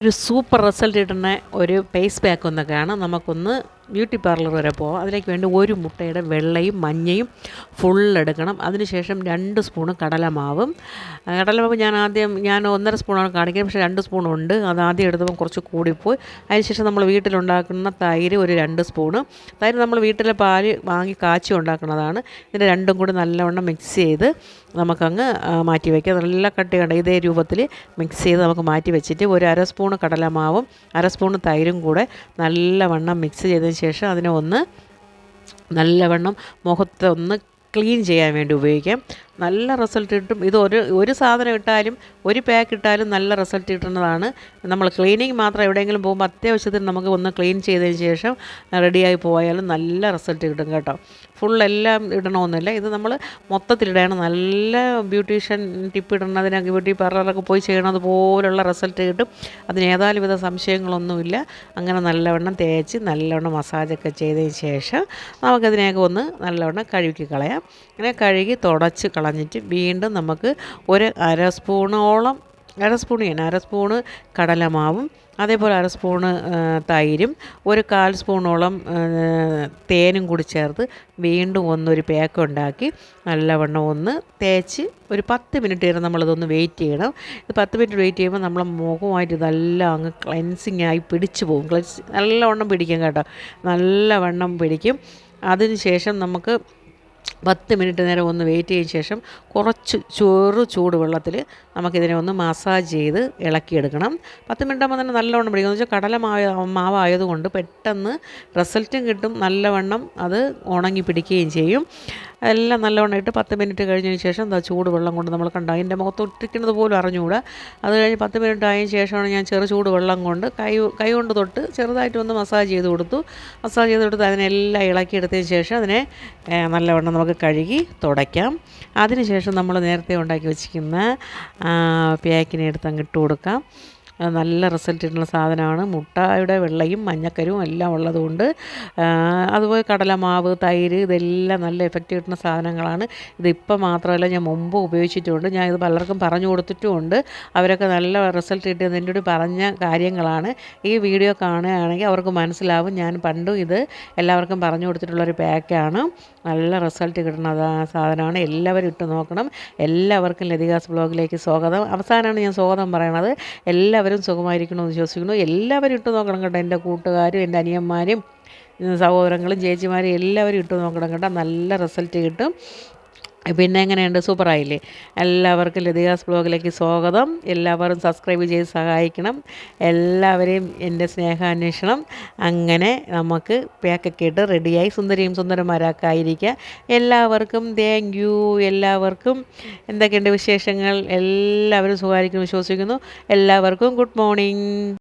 ഒരു super result കിട്ടുന്ന ഒരു പേസ് പാക്ക് ഒന്നൊക്കെയാണ് നമുക്കൊന്ന് ബ്യൂട്ടി പാർലർ വരെ പോകാം അതിലേക്ക് വേണ്ടി ഒരു മുട്ടയുടെ വെള്ളയും മഞ്ഞയും ഫുൾ എടുക്കണം. അതിനുശേഷം രണ്ട് സ്പൂണ് കടലമാവും. കടലമാവ് ഞാൻ ആദ്യം ഞാൻ ഒന്നര സ്പൂണാണ് കാണിക്കുന്നത്. പക്ഷേ രണ്ട് സ്പൂണുണ്ട് അത് ആദ്യം എടുത്തപ്പോൾ കുറച്ച് കൂടിപ്പോയി. അതിനുശേഷം നമ്മൾ വീട്ടിലുണ്ടാക്കുന്ന തൈര് ഒരു രണ്ട് സ്പൂണ്. തൈര് നമ്മൾ വീട്ടിലെ പാൽ വാങ്ങി കാച്ചി ഉണ്ടാക്കുന്നതാണ്. ഇതിന്റെ രണ്ടും കൂടി നല്ലവണ്ണം മിക്സ് ചെയ്ത് നമുക്കങ്ങ് മാറ്റി വയ്ക്കാം നല്ല കട്ടി കണ്ട ഇതേ രൂപത്തിൽ മിക്സ് ചെയ്ത് നമുക്ക് മാറ്റി വെച്ചിട്ട് ഒരു അര സ്പൂണ് കടലമാവും അര സ്പൂണ് തൈരും കൂടെ നല്ലവണ്ണം മിക്സ് ചെയ്തതിന് ശേഷം അതിനെ ഒന്ന് നല്ലവണ്ണം മുഖത്തൊന്ന് ക്ലീൻ ചെയ്യാൻ വേണ്ടി ഉപയോഗിക്കാം. നല്ല റിസൾട്ട് കിട്ടും. ഇത് ഒരു ഒരു സാധനം ഇട്ടാലും ഒരു പാക്ക് ഇട്ടാലും നല്ല റിസൾട്ട് കിട്ടുന്നതാണ്. നമ്മൾ ക്ലീനിങ് മാത്രം എവിടെയെങ്കിലും പോകുമ്പോൾ അത്യാവശ്യത്തിന് നമുക്ക് ഒന്ന് ക്ലീൻ ചെയ്തതിന് ശേഷം റെഡിയായി പോയാലും നല്ല റിസൾട്ട് കിട്ടും കേട്ടോ. ഫുൾ എല്ലാം ഇടണമെന്നില്ല ഇത് നമ്മൾ മൊത്തത്തിലിടുകയാണ് നല്ല ബ്യൂട്ടീഷ്യൻ ടിപ്പ് ഇടുന്നതിനൊക്കെ ബ്യൂട്ടി പാർലറൊക്കെ പോയി ചെയ്യണത് പോലുള്ള റിസൾട്ട് കിട്ടും. അതിന് ഏതായാലും വിധ സംശയങ്ങളൊന്നുമില്ല. അങ്ങനെ നല്ലവണ്ണം തേച്ച് നല്ലവണ്ണം മസാജൊക്കെ ചെയ്തതിന് ശേഷം നമുക്കതിനെയൊക്കെ ഒന്ന് നല്ലവണ്ണം കഴുകി കളയാം അങ്ങനെ കഴുകി തുടച്ച് കളഞ്ഞിട്ട് വീണ്ടും നമുക്ക് ഒരു അര സ്പൂണോളം അര സ്പൂൺ ചെയ്യണം അര സ്പൂണ് കടലമാവും അതേപോലെ അര സ്പൂണ് തൈരും ഒരു കാൽ സ്പൂണോളം തേനും കൂടി ചേർത്ത് വീണ്ടും ഒന്നൊരു പാക്ക് ഉണ്ടാക്കി നല്ലവണ്ണം ഒന്ന് തേച്ച് ഒരു പത്ത് മിനിറ്റ് വരെ നമ്മളിതൊന്ന് വെയിറ്റ് ചെയ്യണം. ഇത് പത്ത് മിനിറ്റ് വെയിറ്റ് ചെയ്യുമ്പോൾ നമ്മളെ മുഖമായിട്ട് ഇതെല്ലാം അങ്ങ് ക്ലെൻസിങ് ആയി പിടിച്ചു പോകും. ക്ലൻസ് നല്ലവണ്ണം പിടിക്കും കേട്ടോ. നല്ലവണ്ണം പിടിക്കും. അതിന് ശേഷം നമുക്ക് പത്ത് മിനിറ്റ് നേരം ഒന്ന് വെയിറ്റ് ചെയ്ത ശേഷം കുറച്ച് ചെറു ചൂടുവെള്ളത്തിൽ നമുക്കിതിനെ ഒന്ന് മസാജ് ചെയ്ത് ഇളക്കിയെടുക്കണം. പത്ത് മിനിറ്റ് ആകുമ്പോൾ തന്നെ നല്ലവണ്ണം പിടിക്കും. വെച്ചാൽ കടല മാവ് മാവായതുകൊണ്ട് പെട്ടെന്ന് റിസൾട്ടും കിട്ടും. നല്ലവണ്ണം അത് ഉണങ്ങി പിടിക്കുകയും ചെയ്യും. എല്ലാം നല്ലവണ്ണം ഇട്ട് പത്ത് മിനിറ്റ് കഴിഞ്ഞതിന് ശേഷം എന്താ ചൂടുവെള്ളം കൊണ്ട് നമ്മൾ കണ്ട? അതിന്റെ മുഖത്ത് ഒട്ടിക്കുന്നത് പോലും അറിഞ്ഞുകൂടാ. അത് കഴിഞ്ഞ് പത്ത് മിനിറ്റ് ആയതിനു ശേഷമാണ് ഞാൻ ചെറു ചൂടുവെള്ളം കൊണ്ട് കൈ കൈ കൊണ്ട് തൊട്ട് ചെറുതായിട്ട് ഒന്ന് മസാജ് ചെയ്ത് കൊടുത്തു. മസാജ് ചെയ്ത് കൊടുത്ത് അതിനെല്ലാം ഇളക്കിയെടുത്തതിന് ശേഷം അതിനെ നല്ലവണ്ണം നമുക്ക് കഴുകി തുടയ്ക്കാം. അതിനുശേഷം നമ്മൾ നേരത്തെ ഉണ്ടാക്കി വെച്ചിരിക്കുന്ന പാക്കിനെ എടുത്ത് അങ്ങ് ഇട്ട് കൊടുക്കാം. നല്ല റിസൾട്ട് കിട്ടുന്ന സാധനമാണ്. മുട്ടയുടെ വെള്ളയും മഞ്ഞക്കരുവും എല്ലാം ഉള്ളതുകൊണ്ട് അതുപോലെ കടലമാവ് തൈര് ഇതെല്ലാം നല്ല എഫക്റ്റ് കിട്ടുന്ന സാധനങ്ങളാണ്. ഇതിപ്പോൾ മാത്രമല്ല ഞാൻ മുമ്പ് ഉപയോഗിച്ചിട്ടുണ്ട്. ഞാൻ ഇത് പലർക്കും പറഞ്ഞു കൊടുത്തിട്ടുമുണ്ട്. അവരൊക്കെ നല്ല റിസൾട്ട് കിട്ടിയത് എന്നോട് പറഞ്ഞ കാര്യങ്ങളാണ്. ഈ വീഡിയോ കാണുകയാണെങ്കിൽ അവർക്ക് മനസ്സിലാവും. ഞാൻ പണ്ടും ഇത് എല്ലാവർക്കും പറഞ്ഞു കൊടുത്തിട്ടുള്ളൊരു പാക്കാണ്. നല്ല റിസൾട്ട് കിട്ടുന്ന സാധനമാണ്. എല്ലാവരും ഇട്ട് നോക്കണം. എല്ലാവർക്കും ലതികാസ് ബ്ലോഗിലേക്ക് സ്വാഗതം. അവസാനമാണ് ഞാൻ സ്വാഗതം പറയണത്. എല്ലാവരും എല്ലാവരും സുഖമായിരിക്കണമെന്ന് വിശ്വസിക്കുന്നു. എല്ലാവരും ഇട്ട് നോക്കണം കേട്ടോ. എന്റെ കൂട്ടുകാരും എന്റെ അനിയന്മാരും സഹോദരങ്ങളും ചേച്ചിമാരും എല്ലാവരും ഇട്ട് നോക്കണം കേട്ടോ. നല്ല റിസൾട്ട് കിട്ടും. പിന്നെ എങ്ങനെയുണ്ട്? സൂപ്പറായില്ലേ എല്ലാവർക്കും ലതികാസ് ബ്ലോഗിലേക്ക് സ്വാഗതം. എല്ലാവരും സബ്സ്ക്രൈബ് ചെയ്ത് സഹായിക്കണം. എല്ലാവരെയും എന്റെ സ്നേഹാന്വേഷണം. അങ്ങനെ നമുക്ക് പാക്കൊക്കെ ഇട്ട് റെഡിയായി സുന്ദരിയും സുന്ദരന്മാരൊക്കെ ആയിരിക്കുക. എല്ലാവർക്കും താങ്ക് യു എല്ലാവർക്കും എന്തൊക്കെയുണ്ട് വിശേഷങ്ങൾ? എല്ലാവരും സുഖമായിരിക്കും വിശ്വസിക്കുന്നു. എല്ലാവർക്കും ഗുഡ് മോർണിംഗ്